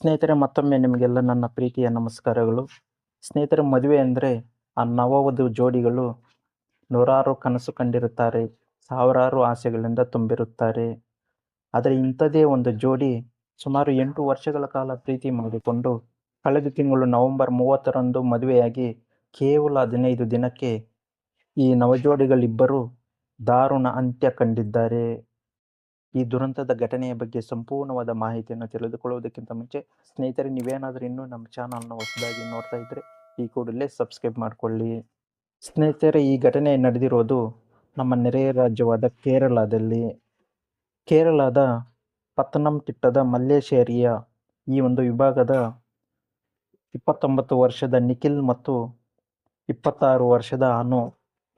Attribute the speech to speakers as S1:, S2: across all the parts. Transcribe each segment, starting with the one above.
S1: ಸ್ನೇಹಿತರೆ, ಮತ್ತೊಮ್ಮೆ ನಿಮಗೆಲ್ಲ ನನ್ನ ಪ್ರೀತಿಯ ನಮಸ್ಕಾರಗಳು. ಸ್ನೇಹಿತರೆ, ಮದುವೆ ಅಂದರೆ ಆ ನವವಧು ಜೋಡಿಗಳು ನೂರಾರು ಕನಸು ಕಂಡಿರುತ್ತಾರೆ, ಸಾವಿರಾರು ಆಸೆಗಳಿಂದ ತುಂಬಿರುತ್ತಾರೆ. ಆದರೆ ಇಂಥದೇ ಒಂದು ಜೋಡಿ ಸುಮಾರು ಎಂಟು ವರ್ಷಗಳ ಕಾಲ ಪ್ರೀತಿ ಮಾಡಿಕೊಂಡು, ಕಳೆದ ತಿಂಗಳು ನವೆಂಬರ್ ಮೂವತ್ತರಂದು ಮದುವೆಯಾಗಿ ಕೇವಲ ಹದಿನೈದು ದಿನಕ್ಕೆ ಈ ನವಜೋಡಿಗಳಿಬ್ಬರು ದಾರುಣ ಅಂತ್ಯ ಕಂಡಿದ್ದಾರೆ. ಈ ದುರಂತದ ಘಟನೆಯ ಬಗ್ಗೆ ಸಂಪೂರ್ಣವಾದ ಮಾಹಿತಿಯನ್ನು ತಿಳಿದುಕೊಳ್ಳುವುದಕ್ಕಿಂತ ಮುಂಚೆ, ಸ್ನೇಹಿತರೆ, ನೀವೇನಾದರೂ ಇನ್ನೂ ನಮ್ಮ ಚಾನಲ್ನ ಹೊಸದಾಗಿ ನೋಡ್ತಾ ಇದ್ದರೆ ಈ ಕೂಡಲೇ ಸಬ್ಸ್ಕ್ರೈಬ್ ಮಾಡಿಕೊಳ್ಳಿ. ಸ್ನೇಹಿತರೆ, ಈ ಘಟನೆ ನಡೆದಿರೋದು ನಮ್ಮ ನೆರೆಯ ರಾಜ್ಯವಾದ ಕೇರಳದಲ್ಲಿ. ಕೇರಳದ ಪತ್ತನಂತಿಟ್ಟದ ಮಲ್ಲೇಶೇರಿಯ ಈ ಒಂದು ವಿಭಾಗದ ಇಪ್ಪತ್ತೊಂಬತ್ತು ವರ್ಷದ ನಿಖಿಲ್ ಮತ್ತು ಇಪ್ಪತ್ತಾರು ವರ್ಷದ ಅನು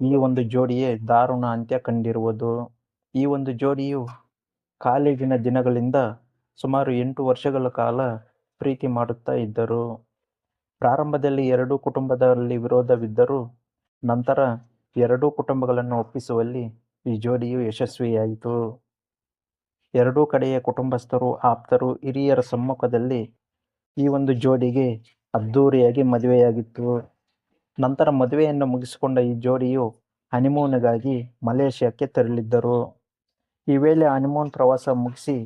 S1: ಈ ಒಂದು ಜೋಡಿಯೇ ದಾರುಣ ಅಂತ್ಯ ಕಂಡಿರುವುದು. ಈ ಒಂದು ಜೋಡಿಯು ಕಾಲೇಜಿನ ದಿನಗಳಿಂದ ಸುಮಾರು ಎಂಟು ವರ್ಷಗಳ ಕಾಲ ಪ್ರೀತಿ ಮಾಡುತ್ತಾ ಇದ್ದರು. ಪ್ರಾರಂಭದಲ್ಲಿ ಎರಡೂ ಕುಟುಂಬದಲ್ಲಿ ವಿರೋಧವಿದ್ದರೂ ನಂತರ ಎರಡೂ ಕುಟುಂಬಗಳನ್ನು ಒಪ್ಪಿಸುವಲ್ಲಿ ಈ ಜೋಡಿಯು ಯಶಸ್ವಿಯಾಯಿತು. ಎರಡೂ ಕಡೆಯ ಕುಟುಂಬಸ್ಥರು, ಆಪ್ತರು, ಹಿರಿಯರ ಸಮ್ಮುಖದಲ್ಲಿ ಈ ಒಂದು ಜೋಡಿಗೆ ಅದ್ಧೂರಿಯಾಗಿ ಮದುವೆಯಾಗಿತ್ತು. ನಂತರ ಮದುವೆಯನ್ನು ಮುಗಿಸಿಕೊಂಡ ಈ ಜೋಡಿಯು ಹನಿಮೂನಿಗಾಗಿ ಮಲೇಷ್ಯಾಕ್ಕೆ ತೆರಳಿದ್ದರು. ಈ ವೇಳೆ ಹನಿಮೂನ್ ಪ್ರವಾಸ ಮುಗಿಸಿ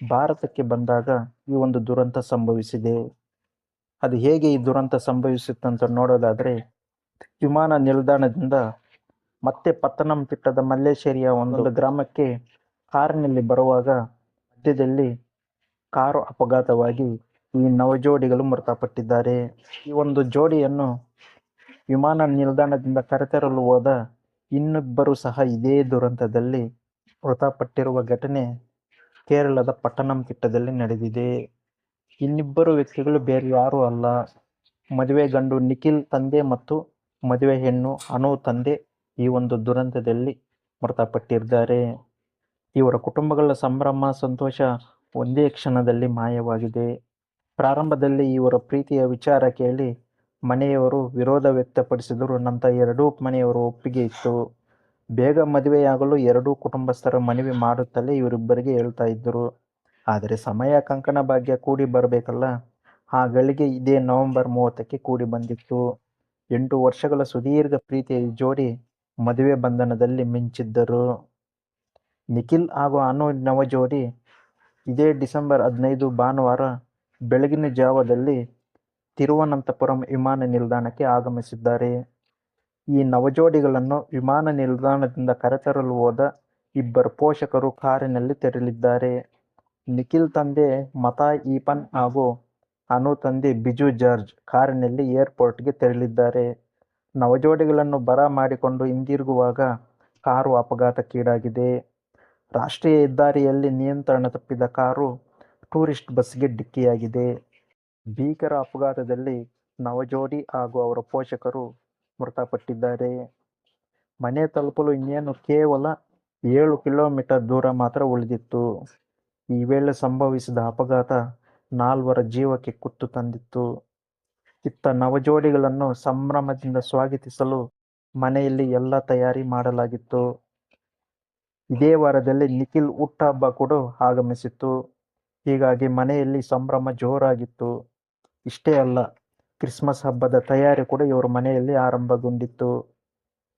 S1: ಭಾರತಕ್ಕೆ ಬಂದಾಗ ಈ ಒಂದು ದುರಂತ ಸಂಭವಿಸಿದೆ. ಅದು ಹೇಗೆ ಈ ದುರಂತ ಸಂಭವಿಸಿತ್ತಂತ ನೋಡೋದಾದರೆ ವಿಮಾನ ನಿಲ್ದಾಣದಿಂದ ಮತ್ತೆ ಪತ್ತನಂತಿಟ್ಟದ ಮಲ್ಲೇಶ್ವರಿಯ ಒಂದು ಗ್ರಾಮಕ್ಕೆ ಕಾರಿನಲ್ಲಿ ಬರುವಾಗ ಮಧ್ಯದಲ್ಲಿ ಕಾರು ಅಪಘಾತವಾಗಿ ಈ ನವಜೋಡಿಗಳು ಮೃತಪಟ್ಟಿದ್ದಾರೆ. ಈ ಒಂದು ಜೋಡಿಯನ್ನು ವಿಮಾನ ನಿಲ್ದಾಣದಿಂದ ಕರೆತರಲು ಹೋದ ಇನ್ನಿಬ್ಬರು ಸಹ ಇದೇ ದುರಂತದಲ್ಲಿ ಮೃತಪಟ್ಟಿರುವ ಘಟನೆ ಕೇರಳದ ಪಟ್ಟಣಂತಿಟ್ಟದಲ್ಲಿ ನಡೆದಿದೆ. ಇನ್ನಿಬ್ಬರು ವ್ಯಕ್ತಿಗಳು ಬೇರೆ ಯಾರೂ ಅಲ್ಲ. ಮದುವೆ ಗಂಡು ನಿಖಿಲ್ ತಂದೆ ಮತ್ತು ಮದುವೆ ಹೆಣ್ಣು ಅನು ತಂದೆ ಈ ಒಂದು ದುರಂತದಲ್ಲಿ ಮೃತಪಟ್ಟಿದ್ದಾರೆ. ಇವರ ಕುಟುಂಬಗಳ ಸಂಭ್ರಮ, ಸಂತೋಷ ಒಂದೇ ಕ್ಷಣದಲ್ಲಿ ಮಾಯವಾಗಿದೆ. ಪ್ರಾರಂಭದಲ್ಲಿ ಇವರ ಪ್ರೀತಿಯ ವಿಚಾರ ಕೇಳಿ ಮನೆಯವರು ವಿರೋಧ ವ್ಯಕ್ತಪಡಿಸಿದರು. ನಂತರ ಎರಡೂ ಮನೆಯವರು ಒಪ್ಪಿಗೆ ಇತ್ತು. ಬೇಗ ಮದುವೆಯಾಗಲು ಎರಡೂ ಕುಟುಂಬಸ್ಥರ ಮನವಿ ಮಾಡುತ್ತಲೇ ಇವರಿಬ್ಬರಿಗೆ ಹೇಳ್ತಾ ಇದ್ದರು. ಆದರೆ ಸಮಯ ಕಂಕಣ ಭಾಗ್ಯ ಕೂಡಿ ಬರಬೇಕಲ್ಲ? ಆ ಗಳಿಗೆ ಇದೇ ನವೆಂಬರ್ ಮೂವತ್ತಕ್ಕೆ ಕೂಡಿ ಬಂದಿತ್ತು. ಎಂಟು ವರ್ಷಗಳ ಸುದೀರ್ಘ ಪ್ರೀತಿಯ ಜೋಡಿ ಮದುವೆ ಬಂಧನದಲ್ಲಿ ಮಿಂಚಿದ್ದರು. ನಿಖಿಲ್ ಹಾಗೂ ಅನು ನವಜೋಡಿ ಇದೇ ಡಿಸೆಂಬರ್ ಹದಿನೈದು ಭಾನುವಾರ ಬೆಳಗಿನ ಜಾವದಲ್ಲಿ ತಿರುವನಂತಪುರಂ ವಿಮಾನ ನಿಲ್ದಾಣಕ್ಕೆ ಆಗಮಿಸಿದ್ದಾರೆ. ಈ ನವಜೋಡಿಗಳನ್ನು ವಿಮಾನ ನಿಲ್ದಾಣದಿಂದ ಕರೆತರಲು ಹೋದ ಇಬ್ಬರು ಪೋಷಕರು ಕಾರಿನಲ್ಲಿ ತೆರಳಿದ್ದಾರೆ. ನಿಖಿಲ್ ತಂದೆ ಮತಾ ಈಪನ್ ಹಾಗೂ ಅನು ತಂದೆ ಬಿಜು ಜಾರ್ಜ್ ಕಾರಿನಲ್ಲಿ ಏರ್ಪೋರ್ಟ್ಗೆ ತೆರಳಿದ್ದಾರೆ. ನವಜೋಡಿಗಳನ್ನು ಬರ ಮಾಡಿಕೊಂಡು ಹಿಂದಿರುಗುವಾಗ ಕಾರು ಅಪಘಾತಕ್ಕೀಡಾಗಿದೆ. ರಾಷ್ಟ್ರೀಯ ಹೆದ್ದಾರಿಯಲ್ಲಿ ನಿಯಂತ್ರಣ ತಪ್ಪಿದ ಕಾರು ಟೂರಿಸ್ಟ್ ಬಸ್ಗೆ ಡಿಕ್ಕಿಯಾಗಿದೆ. ಭೀಕರ ಅಪಘಾತದಲ್ಲಿ ನವಜೋಡಿ ಹಾಗೂ ಅವರ ಪೋಷಕರು ಮೃತಪಟ್ಟಿದ್ದಾರೆ. ಮನೆ ತಲುಪಲು ಇನ್ನೇನು ಕೇವಲ ಏಳು ಕಿಲೋಮೀಟರ್ ದೂರ ಮಾತ್ರ ಉಳಿದಿತ್ತು. ಈ ವೇಳೆ ಸಂಭವಿಸಿದ ಅಪಘಾತ ನಾಲ್ವರ ಜೀವಕ್ಕೆ ಕುತ್ತು ತಂದಿತ್ತು. ಇತ್ತ ನವಜೋಡಿಗಳನ್ನು ಸಂಭ್ರಮದಿಂದ ಸ್ವಾಗತಿಸಲು ಮನೆಯಲ್ಲಿ ಎಲ್ಲ ತಯಾರಿ ಮಾಡಲಾಗಿತ್ತು. ಇದೇ ವಾರದಲ್ಲಿ ನಿಖಿಲ್ ಹುಟ್ಟಹಬ್ಬ ಕೂಡ ಆಗಮಿಸಿತ್ತು. ಹೀಗಾಗಿ ಮನೆಯಲ್ಲಿ ಸಂಭ್ರಮ ಜೋರಾಗಿತ್ತು. ಇಷ್ಟೇ ಅಲ್ಲ ಕ್ರಿಸ್ಮಸ್ ಹಬ್ಬದ ತಯಾರಿ ಕೂಡ ಇವರ ಮನೆಯಲ್ಲಿ ಆರಂಭಗೊಂಡಿತ್ತು.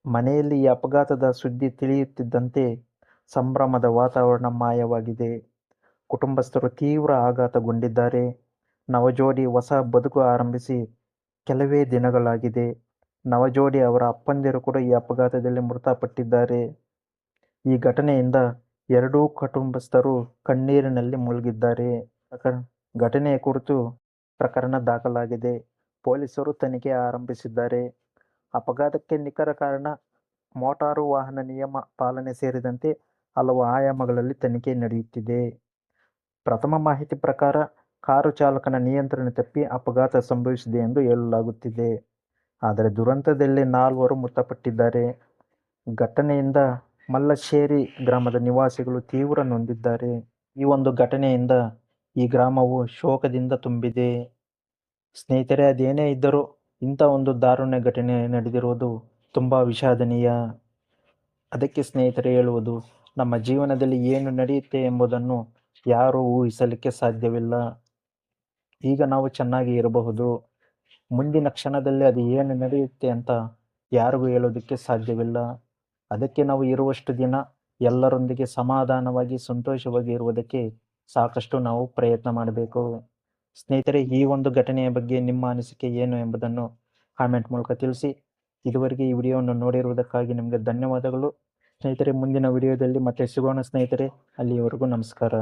S1: ಮನೆಯಲ್ಲಿ ಈ ಅಪಘಾತದ ಸುದ್ದಿ ತಿಳಿಯುತ್ತಿದ್ದಂತೆ ಸಂಭ್ರಮದ ವಾತಾವರಣ ಮಾಯವಾಗಿದೆ. ಕುಟುಂಬಸ್ಥರು ತೀವ್ರ ಆಘಾತಗೊಂಡಿದ್ದಾರೆ. ನವಜೋಡಿ ಹೊಸ ಬದುಕು ಆರಂಭಿಸಿ ಕೆಲವೇ ದಿನಗಳಾಗಿದೆ. ನವಜೋಡಿ ಅವರ ಅಪ್ಪಂದಿರು ಕೂಡ ಈ ಅಪಘಾತದಲ್ಲಿ ಮೃತಪಟ್ಟಿದ್ದಾರೆ. ಈ ಘಟನೆಯಿಂದ ಎರಡೂ ಕುಟುಂಬಸ್ಥರು ಕಣ್ಣೀರಿನಲ್ಲಿ ಮುಳುಗಿದ್ದಾರೆ. ಘಟನೆಯ ಕುರಿತು ಪ್ರಕರಣ ದಾಖಲಾಗಿದೆ. ಪೊಲೀಸರು ತನಿಖೆ ಆರಂಭಿಸಿದ್ದಾರೆ. ಅಪಘಾತಕ್ಕೆ ನಿಖರ ಕಾರಣ ಮೋಟಾರು ವಾಹನ ನಿಯಮ ಪಾಲನೆ ಸೇರಿದಂತೆ ಹಲವು ಆಯಾಮಗಳಲ್ಲಿ ತನಿಖೆ ನಡೆಯುತ್ತಿದೆ. ಪ್ರಥಮ ಮಾಹಿತಿ ಪ್ರಕಾರ ಕಾರು ಚಾಲಕನ ನಿಯಂತ್ರಣ ತಪ್ಪಿ ಅಪಘಾತ ಸಂಭವಿಸಿದೆ ಎಂದು ಹೇಳಲಾಗುತ್ತಿದೆ. ಆದರೆ ದುರಂತದಲ್ಲಿ ನಾಲ್ವರು ಮೃತಪಟ್ಟಿದ್ದಾರೆ. ಘಟನೆಯಿಂದ ಮಲ್ಲಶೇರಿ ಗ್ರಾಮದ ನಿವಾಸಿಗಳು ತೀವ್ರ ನೊಂದಿದ್ದಾರೆ. ಈ ಒಂದು ಘಟನೆಯಿಂದ ಈ ಗ್ರಾಮವು ಶೋಕದಿಂದ ತುಂಬಿದೆ. ಸ್ನೇಹಿತರೆ, ಅದೇನೇ ಇದ್ದರೂ ಇಂಥ ಒಂದು ದಾರುಣ್ಯ ಘಟನೆ ನಡೆದಿರುವುದು ತುಂಬ ವಿಷಾದನೀಯ. ಅದಕ್ಕೆ ಸ್ನೇಹಿತರೆ ಹೇಳುವುದು, ನಮ್ಮ ಜೀವನದಲ್ಲಿ ಏನು ನಡೆಯುತ್ತೆ ಎಂಬುದನ್ನು ಯಾರೂ ಊಹಿಸಲಿಕ್ಕೆ ಸಾಧ್ಯವಿಲ್ಲ. ಈಗ ನಾವು ಚೆನ್ನಾಗಿ ಇರಬಹುದು. ಮುಂದಿನ ಕ್ಷಣದಲ್ಲಿ ಅದು ಏನು ನಡೆಯುತ್ತೆ ಅಂತ ಯಾರಿಗೂ ಹೇಳೋದಕ್ಕೆ ಸಾಧ್ಯವಿಲ್ಲ. ಅದಕ್ಕೆ ನಾವು ಇರುವಷ್ಟು ದಿನ ಎಲ್ಲರೊಂದಿಗೆ ಸಮಾಧಾನವಾಗಿ, ಸಂತೋಷವಾಗಿ ಇರುವುದಕ್ಕೆ ಸಾಕಷ್ಟು ನಾವು ಪ್ರಯತ್ನ ಮಾಡಬೇಕು. ಸ್ನೇಹಿತರೆ, ಈ ಒಂದು ಘಟನೆಯ ಬಗ್ಗೆ ನಿಮ್ಮ ಅನಿಸಿಕೆ ಏನು ಎಂಬುದನ್ನು ಕಾಮೆಂಟ್ ಮೂಲಕ ತಿಳಿಸಿ. ಇದುವರೆಗೆ ಈ ವಿಡಿಯೋವನ್ನು ನೋಡಿರುವುದಕ್ಕಾಗಿ ನಿಮಗೆ ಧನ್ಯವಾದಗಳು. ಸ್ನೇಹಿತರೆ, ಮುಂದಿನ ವಿಡಿಯೋದಲ್ಲಿ ಮತ್ತೆ ಸಿಗೋಣ ಸ್ನೇಹಿತರೆ. ಅಲ್ಲಿಯವರೆಗೂ ನಮಸ್ಕಾರ.